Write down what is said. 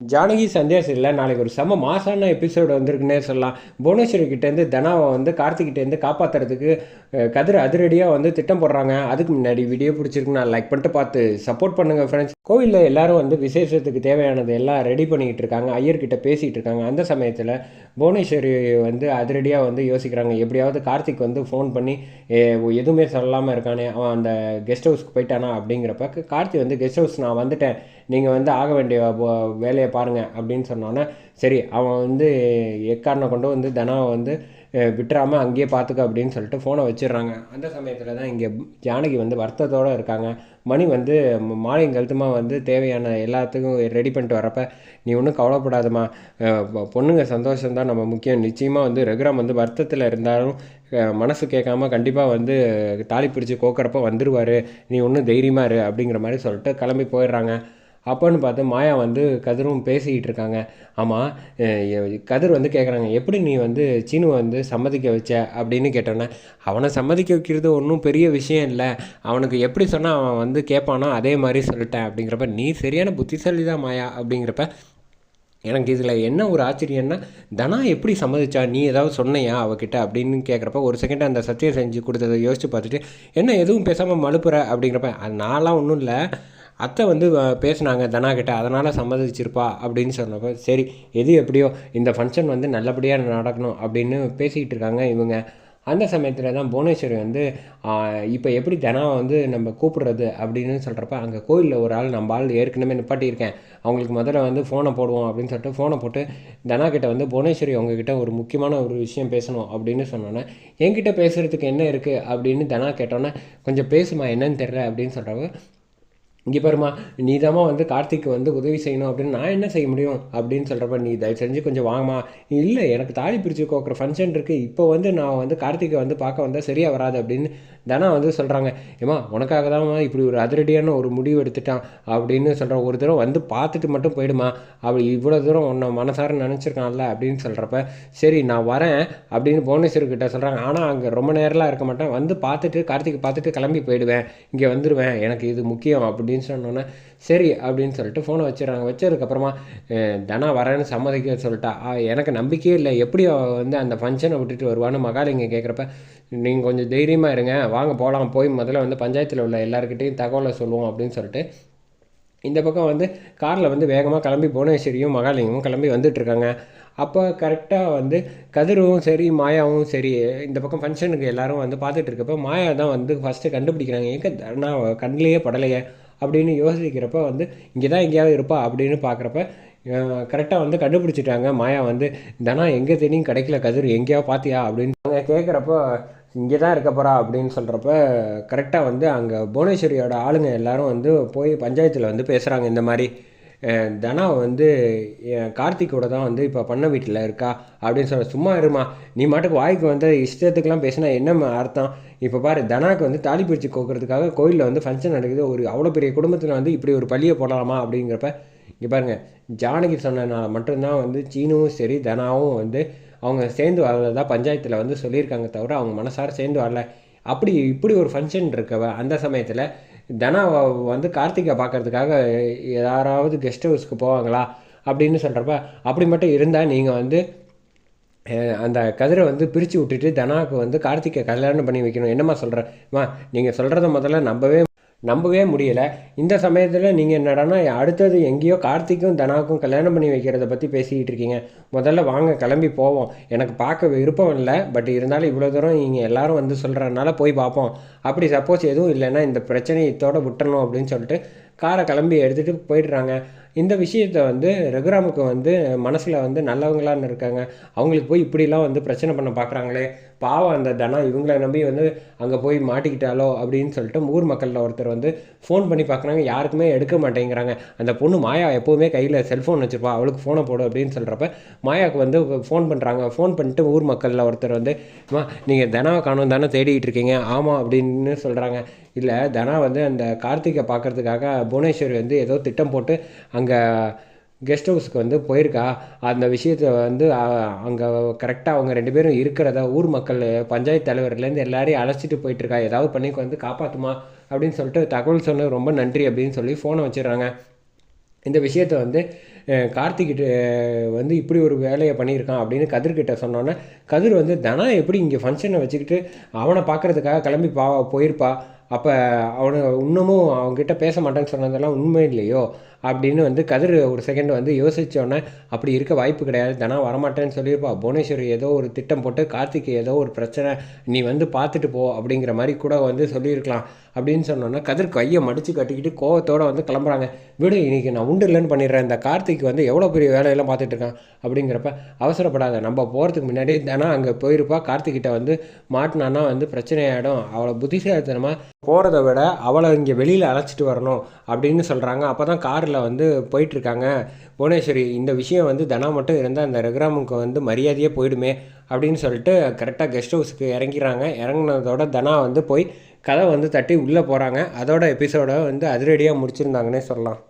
ஜானகி சந்தியா இல்லை நாளைக்கு ஒரு செம மாசான எபிசோடு வந்திருக்குன்னே சொல்லலாம். புவனேஸ்வரி கிட்டேருந்து தனாவை வந்து கார்த்திகிட்டேருந்து காப்பாற்றுறதுக்கு கதிர் அதிரடியாக வந்து திட்டம் போடுறாங்க. அதுக்கு முன்னாடி வீடியோ பிடிச்சிருக்குன்னு நான் லைக் பண்ணிட்டு பார்த்து சப்போர்ட் பண்ணுங்கள் ஃப்ரெண்ட்ஸ் கோவிலில் எல்லாரும் வந்து விசேஷத்துக்கு தேவையானது எல்லாம் ரெடி பண்ணிக்கிட்டு இருக்காங்க. ஐயர்கிட்ட பேசிகிட்டு இருக்காங்க. அந்த சமயத்தில் புவனேஸ்வரி வந்து அதிரடியாக வந்து யோசிக்கிறாங்க. எப்படியாவது கார்த்திக் வந்து ஃபோன் பண்ணி எதுவுமே சொல்லாமல் இருக்கானே அவன் அந்த கெஸ்ட் ஹவுஸ்க்கு போயிட்டானா? அப்படிங்கிறப்ப கார்த்தி வந்து கெஸ்ட் ஹவுஸ் நான் வந்துட்டேன். நீங்கள் வந்து ஆக வேண்டிய வேலையை வேலையை பாருங்கள் அப்படின்னு சொன்னோன்னே சரி அவன் வந்து எக்காரனை கொண்டு வந்து தனாவை வந்து விட்டுறாமல் அங்கேயே பார்த்துக்க அப்படின்னு சொல்லிட்டு ஃபோனை வச்சிடுறாங்க. அந்த சமயத்தில் தான் இங்கே ஜானகி வந்து வருத்தத்தோடு இருக்காங்க. மணி வந்து மாலையும் கழுத்துமாக வந்து தேவையான எல்லாத்துக்கும் ரெடி பண்ணிட்டு வரப்ப நீ ஒன்றும் கவலைப்படாதம்மா. பொண்ணுங்க சந்தோஷம்தான் நம்ம முக்கியம். நிச்சயமாக வந்து ரகுராம் வந்து வருத்தத்தில் இருந்தாலும் மனசு கேட்காம கண்டிப்பாக வந்து தாலி பிடிச்சி கோக்கிறப்ப வந்துடுவார் நீ ஒன்றும் தைரியமாக இரு அப்படிங்கிற மாதிரி சொல்லிட்டு கிளம்பி போயிடுறாங்க. அப்போன்னு பார்த்து மாயா வந்து கதிரும் பேசிக்கிட்டு இருக்காங்க. ஆமாம் கதிர் வந்து கேட்குறாங்க எப்படி நீ வந்து சீனுவை வந்து சம்மதிக்க வச்ச? அப்படின்னு கேட்டோன்னே அவனை சம்மதிக்க வைக்கிறது ஒன்றும் பெரிய விஷயம் இல்லை. அவனுக்கு எப்படி சொன்னால் அவன் வந்து கேட்பானோ அதே மாதிரி சொல்லிட்டேன். அப்படிங்கிறப்ப நீ சரியான புத்திசாலி தான் மாயா. அப்படிங்கிறப்ப எனக்கு இதில் என்ன ஒரு ஆச்சரியம்னா தனா எப்படி சம்மதிச்சா? நீ ஏதாவது சொன்னையா அவகிட்ட? அப்படின்னு கேட்குறப்ப ஒரு செகண்ட் அந்த சத்தியம் செஞ்சு கொடுத்ததை யோசித்து பார்த்துட்டு என்ன எதுவும் பேசாமல் மழுப்புற? அப்படிங்கிறப்ப அது நான்லாம் ஒன்றும் இல்லை. அத்தை வந்து பேசினாங்க தனா கிட்ட அதனால் சம்மதிச்சிருப்பா அப்படின்னு சொன்னப்போ சரி எது எப்படியோ இந்த ஃபங்க்ஷன் வந்து நல்லபடியாக நடக்கணும் அப்படின்னு பேசிக்கிட்டு இருக்காங்க இவங்க. அந்த சமயத்தில் தான் புவனேஸ்வரி வந்து இப்போ எப்படி தினம் வந்து நம்ம கூப்பிடுறது? அப்படின்னு சொல்கிறப்ப அங்கே கோயிலில் ஒரு ஆள் நம்ம ஆள் ஏற்கனவே நிப்பாட்டியிருக்கேன். அவங்களுக்கு முதல்ல வந்து ஃபோனை போடுவோம் அப்படின்னு சொல்லிட்டு ஃபோனை போட்டு தனா கிட்ட வந்து புவனேஸ்வரி அவங்கக்கிட்ட ஒரு முக்கியமான ஒரு விஷயம் பேசணும் அப்படின்னு சொன்னோன்னே என்கிட்ட பேசுகிறதுக்கு என்ன இருக்குது அப்படின்னு தனா கேட்டோன்னே கொஞ்சம் பேசுமா என்னன்னு தெரில அப்படின்னு சொல்கிறப்ப இங்கே பாருமா நீ வந்து கார்த்திக்கு வந்து உதவி செய்யணும் அப்படின்னு நான் என்ன செய்ய முடியும் அப்படின்னு சொல்கிறப்ப நீ தயவு செஞ்சு கொஞ்சம் வாங்கம்மா. இல்லை எனக்கு தாலி பிரித்து கோக்குற ஃபங்க்ஷன் இருக்குது இப்போ வந்து நான் வந்து கார்த்திகை வந்து பார்க்க வந்தால் சரியாக வராது அப்படின்னு தனா வந்து சொல்கிறாங்க ஏமா உனக்காக தான்மா இப்படி ஒரு அதிரடியான ஒரு முடிவு எடுத்துட்டான் அப்படின்னு சொல்கிற ஒரு தூரம் வந்து பார்த்துட்டு மட்டும் போயிடுமா. அப்படி இவ்வளோ தூரம் உன்னை மனசார நினச்சிருக்கான்ல அப்படின்னு சொல்கிறப்ப சரி நான் வரேன் அப்படின்னு புவனேஸ்வர்கிட்ட சொல்கிறாங்க ஆனால் அங்கே ரொம்ப நேரம்லாம் இருக்க மாட்டேன். வந்து பார்த்துட்டு கார்த்திகை பார்த்துட்டு கிளம்பி போயிடுவேன். இங்கே வந்துடுவேன் எனக்கு இது முக்கியம் அப்படின்னு சொன்னோன்னே சரி அப்படின்னு சொல்லிட்டு ஃபோனை வச்சிடறாங்க. வச்சதுக்கப்புறமா தனா வரேன்னு சம்மதிக்க சொல்லிட்டா. எனக்கு நம்பிக்கையே இல்லை. எப்படி வந்து அந்த ஃபங்க்ஷனை விட்டுட்டு வருவான்னு மகாலிங்க கேட்குறப்ப நீங்கள் கொஞ்சம் தைரியமாக இருங்க. வாங்க போகலாம் போய் முதல்ல வந்து பஞ்சாயத்தில் உள்ள எல்லாருக்கிட்டையும் தகவலை சொல்லுவோம் அப்படின்னு சொல்லிட்டு இந்த பக்கம் வந்து காரில் வந்து வேகமாக கிளம்பி புவனேஸ்வரியும் மகாலிங்கமும் கிளம்பி வந்துட்டு இருக்காங்க. அப்போ கரெக்டாக வந்து கதிரும் சரி மாயாவும் சரி இந்த பக்கம் ஃபங்க்ஷனுக்கு எல்லாரும் வந்து பார்த்துட்டு இருக்கப்போ மாயா தான் வந்து ஃபஸ்ட்டு கண்டுபிடிக்கிறாங்க. எங்கே நான் கண்ணிலேயே படலையே. அப்படின்னு யோசிக்கிறப்ப வந்து இங்கே தான் எங்கேயாவது இருப்பா அப்படின்னு பார்க்குறப்ப கரெக்டாக வந்து கண்டுபிடிச்சிட்டாங்க. மாயா வந்து தனா எங்கே தேடியும் கிடைக்கல கதிர். எங்கேயாவது பார்த்தியா? அப்படின்னு அவங்க கேட்குறப்போ இங்கே தான் இருக்க போகிறா அப்படின்னு சொல்கிறப்ப கரெக்டாக வந்து அங்கே புவனேஸ்வரியோட ஆளுங்க எல்லாரும் வந்து போய் பஞ்சாயத்தில் வந்து பேசுகிறாங்க இந்த மாதிரி. தனா வந்து என் கார்த்திக்கோட தான் வந்து இப்போ பண்ண வீட்டில் இருக்கா அப்படின்னு சொல்ல சும்மா இருமா நீ மாட்டுக்கு வாய்க்கு வந்து இஷ்டத்துக்கெலாம் பேசினா என்ன அர்த்தம்? இப்போ பாரு தனாக்கு வந்து தாலி பிரித்து கோக்குறதுக்காக கோயிலில் வந்து ஃபங்க்ஷன் நடக்குது ஒரு அவ்வளோ பெரிய குடும்பத்தில் வந்து இப்படி ஒரு பள்ளியை போடலாமா அப்படிங்கிறப்ப இங்கே பாருங்கள் ஜானகி சொன்னதுனால மட்டும்தான் வந்து சீனுவும் சரி தனாவும் வந்து அவங்க சேர்ந்து வரதான் பஞ்சாயத்தில் வந்து சொல்லியிருக்காங்க தவிர அவங்க மனசார சேர்ந்து வரல அப்படி இப்படி ஒரு ஃபங்க்ஷன் இருக்கவ அந்த சமயத்தில் தனா வந்து கார்த்திகை பார்க்கறதுக்காக யாராவது கெஸ்ட் ஹவுஸ்க்கு போவாங்களா அப்படின்னு சொல்கிறப்ப அப்படி மட்டும் இருந்தால் நீங்கள் வந்து அந்த கதிரை வந்து பிரித்து விட்டுட்டு தனாவுக்கு வந்து கார்த்திகை கல்யாணம் பண்ணி வைக்கணும். என்னம்மா சொல்கிறேம்மா நீங்கள் சொல்கிறத முதல்ல நம்பவே நம்பவே முடியலை. இந்த சமயத்தில் நீங்கள் என்னடான்னா அடுத்தது எங்கேயோ கார்த்திக்கும் தனாவுக்கும் கல்யாணம் பண்ணி வைக்கிறத பற்றி பேசிக்கிட்டு இருக்கீங்க. முதல்ல வாங்க கிளம்பி போவோம். எனக்கு பார்க்க விருப்பம் இல்லை பட் இருந்தாலும் இவ்வளோ தூரம் நீங்கள் எல்லாரும் வந்து சொல்கிறனால போய் பார்ப்போம். அப்படி சப்போஸ் எதுவும் இல்லைன்னா இந்த பிரச்சனையை இதோட விட்டுறணும் அப்படின்னு சொல்லிட்டு காரை கிளம்பி எடுத்துகிட்டு போயிடுறாங்க. இந்த விஷயத்தை வந்து ரகுராமுக்கு வந்து மனசில் வந்து நல்லவங்களான்னு இருக்காங்க. அவங்களுக்கு போய் இப்படிலாம் வந்து பிரச்சனை பண்ண பார்க்குறாங்களே பாவம் அந்த தனா இவங்களை நம்பி வந்து அங்கே போய் மாட்டிக்கிட்டாலோ அப்படின்னு சொல்லிட்டு ஊர் மக்களில் ஒருத்தர் வந்து ஃபோன் பண்ணி பார்க்குறாங்க யாருக்குமே எடுக்க மாட்டேங்கிறாங்க. அந்த பொண்ணு மாயா எப்போவுமே கையில் செல்ஃபோன் வச்சுருப்பா. அவளுக்கு ஃபோனை போடு அப்படின்னு சொல்கிறப்ப மாயாவுக்கு வந்து ஃபோன் பண்ணுறாங்க ஃபோன் பண்ணிட்டு ஊர் மக்களில் ஒருத்தர் வந்து நீங்கள் தனாவை காணும் தானே தேடிக்கிட்டு இருக்கீங்க? ஆமாம் அப்படின்னு சொல்கிறாங்க இல்லை தனா வந்து அந்த கார்த்திகை பார்க்கறதுக்காக புவனேஸ்வரி வந்து ஏதோ திட்டம் போட்டு அங்கே அங்கே கெஸ்ட் ஹவுஸ்க்கு வந்து போயிருக்கா? அந்த விஷயத்தை வந்து அங்கே கரெக்டாக அவங்க ரெண்டு பேரும் இருக்கிறதா ஊர் மக்கள் பஞ்சாயத்து தலைவர்லேருந்து எல்லாரையும் அழைச்சிட்டு போயிட்டுருக்கா? ஏதாவது பண்ணி வந்து காப்பாற்றுமா அப்படின்னு சொல்லிட்டு தகவல் சொன்னது ரொம்ப நன்றி அப்படின்னு சொல்லி ஃபோனை வச்சிடுறாங்க. இந்த விஷயத்த வந்து கார்த்திக்கிட்ட வந்து இப்படி ஒரு வேலையை பண்ணியிருக்கான் அப்படின்னு கதிர்கிட்ட சொன்னோன்னே கதிர் வந்து தனா எப்படி இங்கே ஃபங்க்ஷனை வச்சுக்கிட்டு அவனை பார்க்கறதுக்காக கிளம்பி பா போயிருப்பா? அப்போ அவனு இன்னமும் அவங்ககிட்ட பேச மாட்டேன்னு சொன்னதெல்லாம் உண்மை இல்லையோ? அப்படின்னு வந்து கதிர் ஒரு செகண்ட் வந்து யோசித்தோடனே அப்படி இருக்க வாய்ப்பு கிடையாது. தனா வரமாட்டேன்னு சொல்லியிருப்பா. புவனேஸ்வரி ஏதோ ஒரு திட்டம் போட்டு கார்த்திக்கு ஏதோ ஒரு பிரச்சனை நீ வந்து பார்த்துட்டு போ அப்படிங்கிற மாதிரி கூட வந்து சொல்லியிருக்கலாம் அப்படின்னு சொன்னோன்னே கதிர் கையை மடித்து கட்டிக்கிட்டு கோவத்தோடு வந்து கிளம்புறாங்க. விடு இன்றைக்கி நான் உண்டு இல்லைன்னு பண்ணிடுறேன். இந்த கார்த்திக் வந்து எவ்வளோ பெரிய வேலையெல்லாம் பார்த்துட்டு இருக்கான் அப்படிங்கிறப்ப அவசரப்படாத. நம்ம போகிறதுக்கு முன்னாடி தானே அங்கே போயிருப்பா. கார்த்திக்கிட்ட வந்து மாட்டினான்னா வந்து பிரச்சனையாயிடும். அவ்வளோ புத்திசாலித்தனமாக போகிறத விட அவளை இங்கே வெளியில் அழைச்சிட்டு வரணும் அப்படின்னு சொல்கிறாங்க அப்போ தான் காரில் வந்து போயிட்டுருக்காங்க. புவனேஸ்வரி இந்த விஷயம் வந்து தனா மட்டும் இருந்தால் அந்த ரகுராமுக்கு வந்து மரியாதையே போயிடுமே அப்படின்னு சொல்லிட்டு கரெக்டாக கெஸ்ட் ஹவுஸுக்கு இறங்கிறாங்க இறங்குனதோட தனா வந்து போய் கதை வந்து தட்டி உள்ளே போகிறாங்க அதோட எபிசோட வந்து அதிரடியாக முடிச்சிருந்தாங்கன்னே சொல்லலாம்.